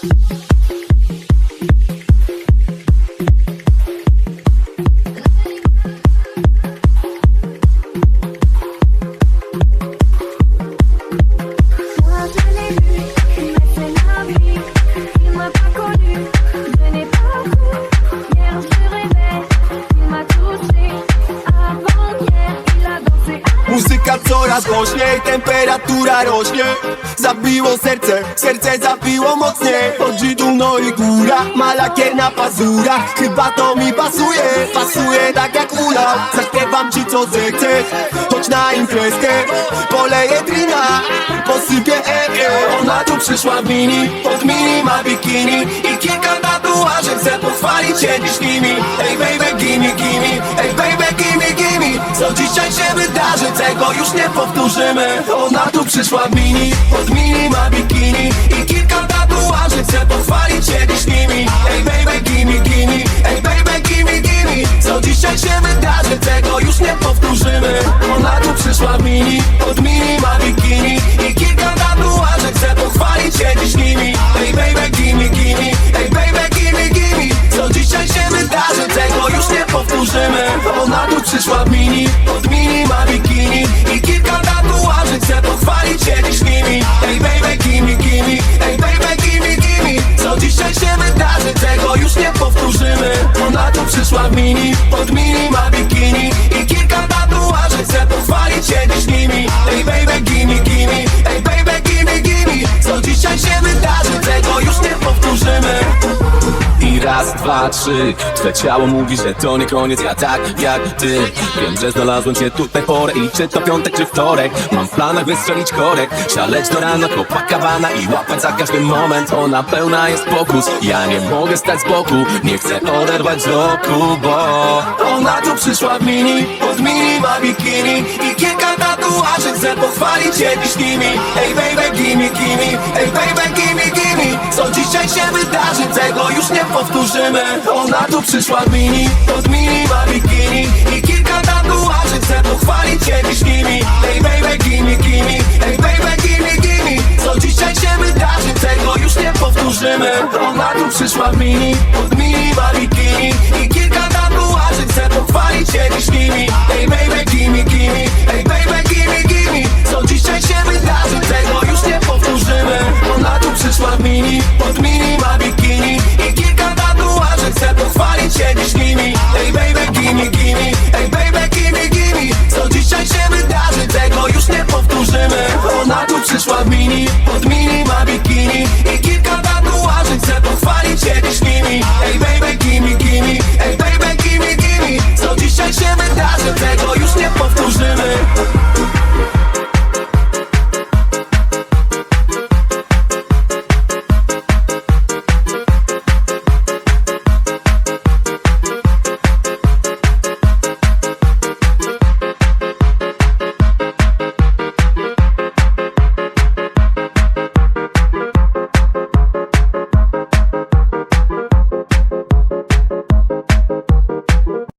Thank you. Coraz głośniej, temperatura rośnie. Zabiło serce, serce zabiło mocniej Chodzi dumno i góra, ma lakier na pazurach. Chyba to mi pasuje, pasuje tak jak ula. Zaśpiewam ci co zechcesz, chodź na imprezkę. Poleję drina, posypię e Ona tu przyszła w mini, pod mini ma bikini. I kilka tatuaży, chcę pochwalić się dziś nimi wydarzy, tego już nie powtórzymy. Ona tu przyszła w mini, pod mini ma bikini I kilka tatuaży, powtórzymy Ona tu przyszła w mini, pod mini ma bikini. I kilka tatuaży, chcę pochwalić się dziś nimi. Ej baby, gimme, gimme, ej baby, gimme, gimme Co dzisiaj się wydarzy, tego już nie powtórzymy. Ona tu przyszła w mini, pod mini ma bikini raz, dwa, trzy. Twe ciało mówi, że to nie koniec. Ja tak jak ty. Wiem, że znalazłem cię tutaj porę. I czy to piątek, czy wtorek? Mam w planach wystrzelić korek. Szaleć do rana, Copacabana I łapać za każdy moment. Ona pełna jest pokus. Ja nie mogę stać z boku. Nie chcę oderwać wzroku, bo Ona tu przyszła w mini. Pod mini ma bikini. I kilka tatuaży Chcę pochwalić. Się dziś nimi. Ej baby, gimme, gimme. Ej baby, gimme, gimme powtórzymy. Ona tu przyszła w mini Pod mini ma bikini. I kilka tatuaży Chcę pochwalić się dziś nimi. Ej baby, gimme, gimme. Ej baby, gimme, gimme. Co dzisiaj się wydarzy Tego już nie powtórzymy. Ona tu przyszła w mini Pod mini ma bikini. I kilka Você é sua mini